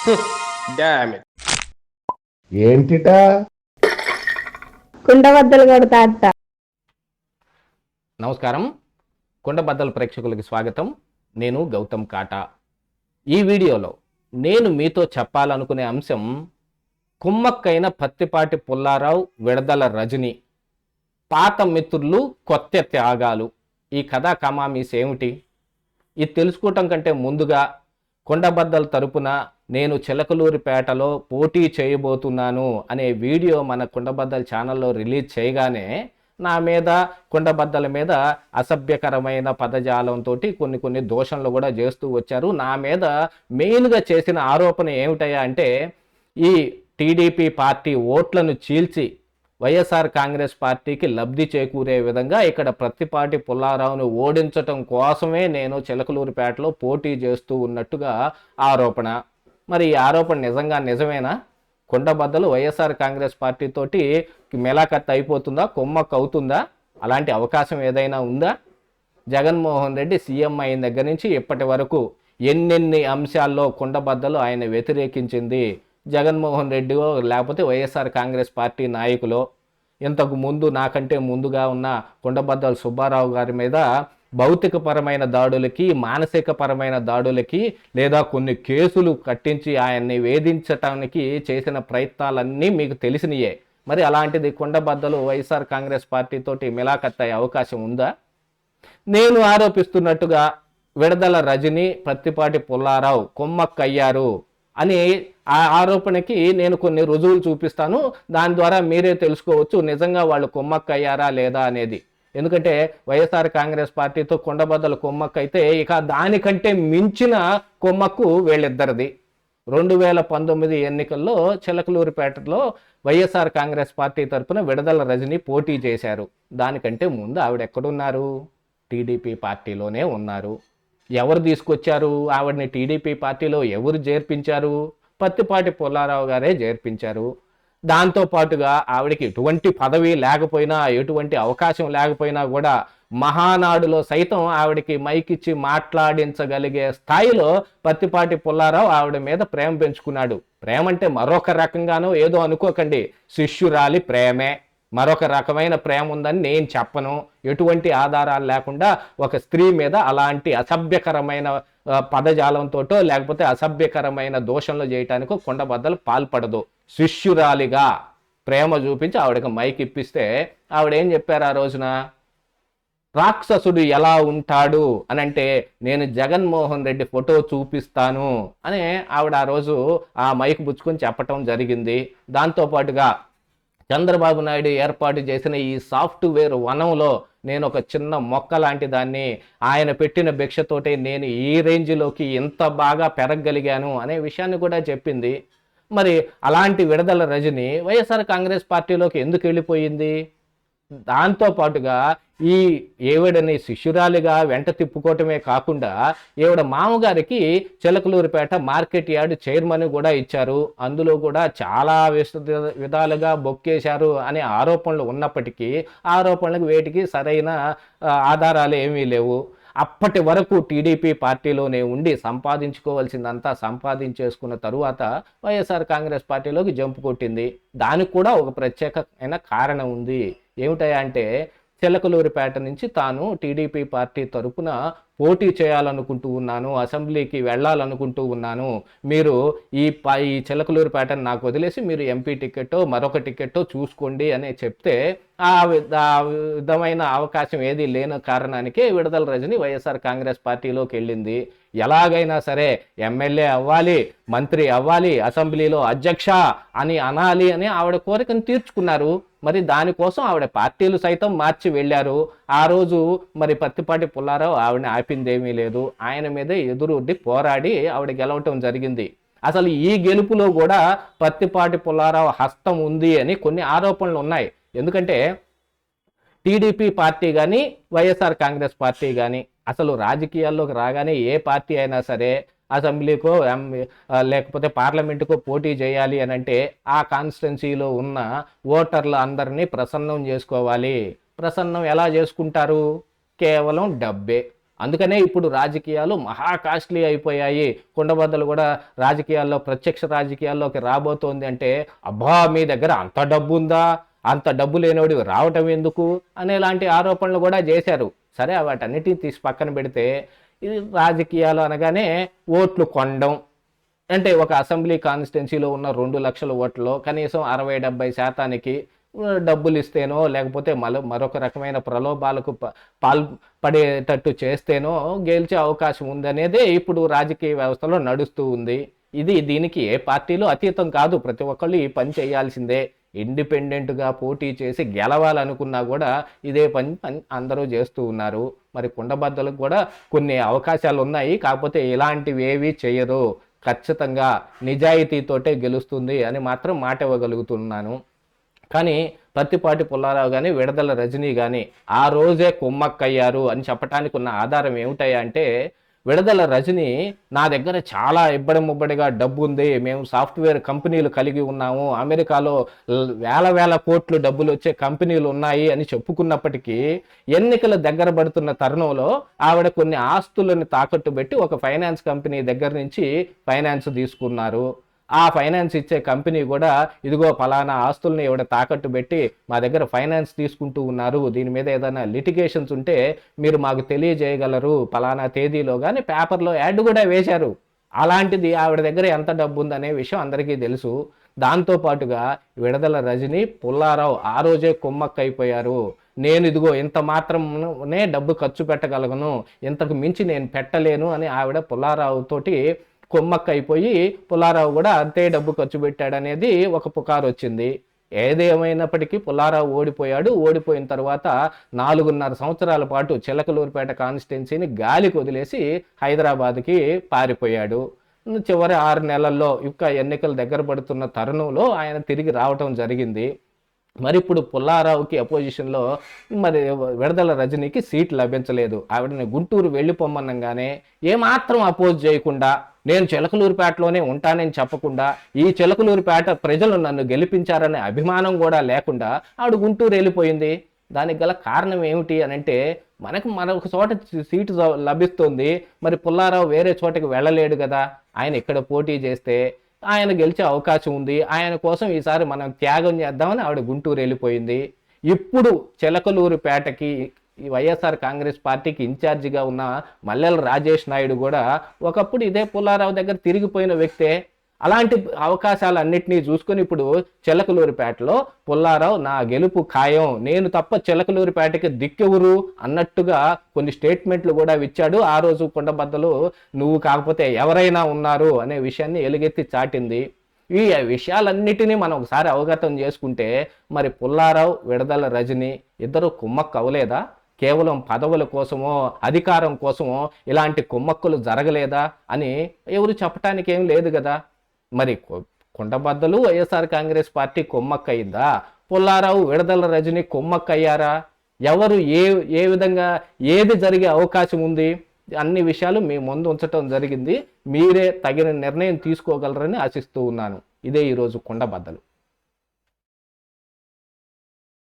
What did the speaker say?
ఏంటిట? కుండబద్దలు కొడతా అత్త. నమస్కారం. కుండబద్దల ప్రేక్షకులకి స్వాగతం. నేను గౌతమ్ కాటా. ఈ వీడియోలో నేను మీతో చెప్పాలనుకునే అంశం కుమ్మక్కైన పత్తిపాటి పుల్లారావు విడదల రజని పాత మిత్రులు కొత్త త్యాగాలు. ఈ కథా కమామీస్ ఏమిటి? ఇది తెలుసుకోవటం కంటే ముందుగా కొండబద్దల తరపున నేను చిలకలూరిపేటలో పోటీ చేయబోతున్నాను అనే వీడియో మన కుండబద్దల ఛానల్లో రిలీజ్ చేయగానే నా మీద కుండబద్దల మీద అసభ్యకరమైన పదజాలంతో కొన్ని కొన్ని దోషణలు కూడా చేస్తూ వచ్చారు. నా మీద మెయిన్గా చేసిన ఆరోపణ ఏమిటయ్యా అంటే ఈ టీడీపీ పార్టీ ఓట్లను చీల్చి వైఎస్ఆర్ కాంగ్రెస్ పార్టీకి లబ్ధి చేకూరే విధంగా ఇక్కడ ప్రతిపాటి పుల్లారావును ఓడించటం కోసమే నేను చిలకలూరిపేటలో పోటీ చేస్తూ ఉన్నట్టుగా ఆరోపణ. మరి ఈ ఆరోపణ నిజంగా నిజమేనా? కొండబద్దలు వైఎస్ఆర్ కాంగ్రెస్ పార్టీతోటి మెలాఖత్ మెలాకత్ అయిపోతుందా? కొమ్మక్ అవుతుందా అలాంటి అవకాశం ఏదైనా ఉందా? జగన్మోహన్ రెడ్డి సీఎం అయిన దగ్గర నుంచి ఇప్పటి వరకు ఎన్నెన్ని అంశాల్లో కొండబద్దలు ఆయన వ్యతిరేకించింది? జగన్మోహన్ రెడ్డిలో లేకపోతే వైఎస్ఆర్ కాంగ్రెస్ పార్టీ నాయకులో? ఇంతకు ముందు నాకంటే ముందుగా ఉన్న కొండబద్దల సుబ్బారావు గారి మీద భౌతికపరమైన దాడులకి మానసికపరమైన దాడులకి లేదా కొన్ని కేసులు కట్టించి ఆయన్ని వేధించటానికి చేసిన ప్రయత్నాలన్నీ మీకు తెలిసినయే. మరి అలాంటిది కొండబద్దలు వైఎస్ఆర్ కాంగ్రెస్ పార్టీతోటి మిలాఖత్ అయ్యే అవకాశం ఉందా? నేను ఆరోపిస్తున్నట్టుగా విడదల రజని ప్రత్తిపాటి పుల్లారావు కొమ్మక్కయ్యారు అని ఆ ఆరోపణకి నేను కొన్ని రుజువులు చూపిస్తాను. దాని ద్వారా మీరే తెలుసుకోవచ్చు నిజంగా వాళ్ళు కొమ్మక్కయ్యారా లేదా అనేది. ఎందుకంటే వైఎస్ఆర్ కాంగ్రెస్ పార్టీతో కొండబద్దల కొమ్మక్కు అయితే ఇక దానికంటే మించిన కొమ్మక్కు వీళ్ళిద్దరిది. రెండు వేల పంతొమ్మిది ఎన్నికల్లో చిలకలూరిపేటలో వైఎస్ఆర్ కాంగ్రెస్ పార్టీ తరపున విడదల రజని పోటీ చేశారు. దానికంటే ముందు ఆవిడ ఎక్కడున్నారు? టీడీపీ పార్టీలోనే ఉన్నారు. ఎవరు తీసుకొచ్చారు? ఆవిడని టీడీపీ పార్టీలో ఎవరు చేర్పించారు? పత్తిపాటి పుల్లారావు గారే చేర్పించారు. దాంతో పాటుగా ఆవిడకి ఎటువంటి పదవి లేకపోయినా ఎటువంటి అవకాశం లేకపోయినా కూడా మహానాడులో సైతం ఆవిడకి మైక్ ఇచ్చి మాట్లాడించగలిగే స్థాయిలో పత్తిపాటి పుల్లారావు ఆవిడ మీద ప్రేమ పెంచుకున్నాడు. ప్రేమ అంటే మరొక రకంగానో ఏదో అనుకోకండి. శిష్యురాలి ప్రేమే. మరొక రకమైన ప్రేమ ఉందని నేను చెప్పను. ఎటువంటి ఆధారాలు లేకుండా ఒక స్త్రీ మీద అలాంటి అసభ్యకరమైన పదజాలంతోటో లేకపోతే అసభ్యకరమైన దోషంలో చేయటానికో కొండబద్దలు పాల్పడదు. శిష్యురాలిగా ప్రేమ చూపించి ఆవిడకి మైక్ ఇప్పిస్తే ఆవిడ ఏం చెప్పారు ఆ రోజున? రాక్షసుడు ఎలా ఉంటాడు అని అంటే నేను జగన్మోహన్ రెడ్డి ఫోటో చూపిస్తాను అని ఆవిడ ఆ రోజు ఆ మైక్ పుచ్చుకొని చెప్పటం జరిగింది. దాంతోపాటుగా చంద్రబాబు నాయుడు ఏర్పాటు చేసిన ఈ సాఫ్ట్వేర్ వనంలో నేను ఒక చిన్న మొక్క లాంటి దాన్ని ఆయన పెట్టిన భిక్షతోటే నేను ఈ రేంజ్లోకి ఎంత బాగా పెరగగలిగాను అనే విషయాన్ని కూడా చెప్పింది. మరి అలాంటి విడదల రజని వైఎస్ఆర్ కాంగ్రెస్ పార్టీలోకి ఎందుకు వెళ్ళిపోయింది? దాంతో పాటుగా ఈ ఏవిడని శిష్యురాలిగా వెంట తిప్పుకోవటమే కాకుండా ఈవిడ మామగారికి చిలకలూరిపేట మార్కెట్ యార్డ్ చైర్మన్ కూడా ఇచ్చారు. అందులో కూడా చాలా విస్తృత విధాలుగా బొక్కేశారు అనే ఆరోపణలు ఉన్నప్పటికీ ఆరోపణలకు వేటికి సరైన ఆధారాలు ఏమీ లేవు. అప్పటి వరకు టీడీపీ పార్టీలోనే ఉండి సంపాదించుకోవాల్సిందంతా సంపాదించేసుకున్న తరువాత వైఎస్ఆర్ కాంగ్రెస్ పార్టీలోకి జంపు కొట్టింది. దానికి కూడా ఒక ప్రత్యేకమైన కారణం ఉంది. ఏమిటాయంటే చిలకలూరిపేట నుంచి తాను టీడీపీ పార్టీ తరపున పోటీ చేయాలనుకుంటూ ఉన్నాను అసెంబ్లీకి వెళ్ళాలనుకుంటూ ఉన్నాను. మీరు ఈ ప ఈ చిలకలూరిపేటను నాకు వదిలేసి మీరు ఎంపీ టికెట్టో మరొక టికెట్టో చూసుకోండి అని చెప్తే ఆ ఆ విధమైన అవకాశం ఏది లేని కారణానికే విడుదల రజని వైఎస్ఆర్ కాంగ్రెస్ పార్టీలోకి వెళ్ళింది. ఎలాగైనా సరే ఎమ్మెల్యే అవ్వాలి మంత్రి అవ్వాలి అసెంబ్లీలో అధ్యక్ష అని అనాలి అని ఆవిడ కోరికను తీర్చుకున్నారు. మరి దానికోసం ఆవిడ పార్టీలు సైతం మార్చి వెళ్ళారు. ఆ రోజు మరి పత్తిపాటి పుల్లారావు ఆవిడని ఆపిందేమీ లేదు. ఆయన మీద ఎదురుడ్డి పోరాడి ఆవిడ గెలవటం జరిగింది. అసలు ఈ గెలుపులో కూడా పత్తిపాటి పుల్లారావు హస్తం ఉంది అని కొన్ని ఆరోపణలు ఉన్నాయి. ఎందుకంటే టీడీపీ పార్టీ కానీ వైఎస్ఆర్ కాంగ్రెస్ పార్టీ కానీ అసలు రాజకీయాల్లోకి రాగానే ఏ పార్టీ అయినా సరే అసెంబ్లీకో లేకపోతే పార్లమెంటుకో పోటీ చేయాలి అని అంటే ఆ కాన్స్టిట్యున్సీలో ఉన్న ఓటర్లు అందరినీ ప్రసన్నం చేసుకోవాలి. ప్రసన్నం ఎలా చేసుకుంటారు? కేవలం డబ్బే. అందుకనే ఇప్పుడు రాజకీయాలు మహా కాస్ట్లీ అయిపోయాయి. కుండబద్దలు కూడా రాజకీయాల్లో ప్రత్యక్ష రాజకీయాల్లోకి రాబోతోంది అంటే అబ్బా మీ దగ్గర అంత డబ్బు ఉందా అంత డబ్బు లేనివాడు రావటం ఎందుకు? అనేలాంటి ఆరోపణలు కూడా చేశారు. సరే వాటన్నిటిని తీసి పక్కన పెడితే ఇది రాజకీయాలు అనగానే ఓట్లు కొనడం అంటే ఒక అసెంబ్లీ కాన్స్టిట్యున్సీలో ఉన్న రెండు లక్షల ఓట్లలో కనీసం అరవై డెబ్బై శాతానికి డబ్బులు ఇస్తేనో లేకపోతే మరో మరొక రకమైన ప్రలోభాలకు ప- పాల్పడేటట్టు చేస్తేనో గెలిచే అవకాశం ఉందనేదే ఇప్పుడు రాజకీయ వ్యవస్థలో నడుస్తూ ఉంది. ఇది దీనికి ఏ పార్టీలు అతీతం కాదు. ప్రతి ఒక్కళ్ళు ఈ పని చేయాల్సిందే. ఇండిపెండెంట్గా పోటీ చేసి గెలవాలనుకున్నా కూడా ఇదే పని పని అందరూ చేస్తూ ఉన్నారు. మరి కుండబద్దలకు కూడా కొన్ని అవకాశాలు ఉన్నాయి కాకపోతే ఇలాంటివి ఏవి చేయరు. ఖచ్చితంగా నిజాయితీతోటే గెలుస్తుంది అని మాత్రం మాట ఇవ్వగలుగుతున్నాను. కానీ పత్తిపాటి పుల్లారావు కానీ విడదల రజనీ కానీ ఆ రోజే కుమ్మక్కయ్యారు అని చెప్పడానికి ఉన్న ఆధారం ఏమిటాయంటే విడదల రజని నా దగ్గర చాలా ఇబ్బడి ముబ్బడిగా డబ్బు ఉంది మేము సాఫ్ట్వేర్ కంపెనీలు కలిగి ఉన్నాము. అమెరికాలో వేల వేల కోట్లు డబ్బులు వచ్చే కంపెనీలు ఉన్నాయి అని చెప్పుకున్నప్పటికీ ఎన్నికల దగ్గర పడుతున్న తరుణంలో ఆవిడ కొన్ని ఆస్తులను తాకట్టు పెట్టి ఒక ఫైనాన్స్ కంపెనీ దగ్గర నుంచి ఫైనాన్స్ తీసుకున్నారు. ఆ ఫైనాన్స్ ఇచ్చే కంపెనీ కూడా ఇదిగో ఫలానా ఆస్తుల్ని ఇవిడ తాకట్టు పెట్టి మా దగ్గర ఫైనాన్స్ తీసుకుంటూ ఉన్నారు. దీని మీద ఏదైనా లిటిగేషన్స్ ఉంటే మీరు మాకు తెలియజేయగలరు. ఫలానా తేదీలో కానీ పేపర్లో యాడ్ కూడా వేశారు. అలాంటిది ఆవిడ దగ్గర ఎంత డబ్బు ఉందనే విషయం అందరికీ తెలుసు. దాంతో పాటుగా విడదల రజని పుల్లారావు ఆ రోజే కుమ్మక్కైపోయారు. నేను ఇదిగో ఇంత మాత్రమే డబ్బు ఖర్చు పెట్టగలను. ఇంతకు మించి నేను పెట్టలేను అని ఆవిడ పుల్లారావు తోటి కొమ్మక్క అయిపోయి పుల్లారావు కూడా అంతే డబ్బు ఖర్చు పెట్టాడనేది ఒక పుకారు వచ్చింది ఏదేమైనప్పటికీ పుల్లారావు ఓడిపోయాడు. ఓడిపోయిన తర్వాత నాలుగున్నర సంవత్సరాల పాటు చిలకలూరుపేట కాన్స్టిట్యున్సీని గాలికి వదిలేసి హైదరాబాద్కి పారిపోయాడు. చివరి ఆరు నెలల్లో ఇంకా ఎన్నికలు దగ్గర పడుతున్న తరుణంలో ఆయన తిరిగి రావటం జరిగింది. మరి ఇప్పుడు పుల్లారావుకి అపోజిషన్లో మరి విడదల రజనీకి సీట్ లభించలేదు. ఆవిడని గుంటూరు వెళ్ళిపోమ్మనంగానే ఏమాత్రం అపోజ్ చేయకుండా నేను చిలకలూరుపేటలోనే ఉంటానని చెప్పకుండా ఈ చిలకలూరుపేట ప్రజలు నన్ను గెలిపించారనే అభిమానం కూడా లేకుండా ఆవిడ గుంటూరు వెళ్ళిపోయింది. దానికి గల కారణం ఏమిటి అని అంటే మనకు మరొక చోట సీటు లభిస్తుంది. మరి పుల్లారావు వేరే చోటకి వెళ్ళలేడు కదా. ఆయన ఇక్కడ పోటీ చేస్తే ఆయన గెలిచే అవకాశం ఉంది. ఆయన కోసం ఈసారి మనం త్యాగం చేద్దామని ఆవిడ గుంటూరు వెళ్ళిపోయింది. ఇప్పుడు చిలకలూరుపేటకి ఈ వైఎస్ఆర్ కాంగ్రెస్ పార్టీకి ఇన్ఛార్జిగా ఉన్న మల్లెల రాజేష్ నాయుడు కూడా ఒకప్పుడు ఇదే పుల్లారావు దగ్గర తిరిగిపోయిన వ్యక్తే. అలాంటి అవకాశాలన్నింటినీ చూసుకొని ఇప్పుడు చిలకలూరిపేటలో పుల్లారావు నా గెలుపు ఖాయం నేను తప్ప చిలకలూరిపేటకి దిక్కెవరు అన్నట్టుగా కొన్ని స్టేట్మెంట్లు కూడా ఇచ్చాడు ఆ రోజు కొండబద్దలు నువ్వు కాకపోతే ఎవరైనా ఉన్నారు అనే విషయాన్ని ఎలుగెత్తి చాటింది. ఈ విషయాలన్నిటినీ మనం ఒకసారి అవగతం చేసుకుంటే మరి పుల్లారావు విడదల రజని ఇద్దరు కుమ్మక్కు అవలేదా కేవలం పదవుల కోసమో అధికారం కోసమో ఇలాంటి కుమ్మక్కులు జరగలేదా? అని ఎవరు చెప్పటానికి ఏం లేదు కదా. మరి కుండబద్దలు వైఎస్ఆర్ కాంగ్రెస్ పార్టీ కుమ్మక్కయిందా పుల్లారావు విడదల రజని కుమ్మక్కయ్యారా? ఎవరు ఏ ఏ విధంగా ఏది జరిగే అవకాశం ఉంది? అన్ని విషయాలు మీ ముందు ఉంచటం జరిగింది. మీరే తగిన నిర్ణయం తీసుకోగలరని ఆశిస్తూ ఉన్నాను. ఇదే ఈరోజు కుండబద్దలు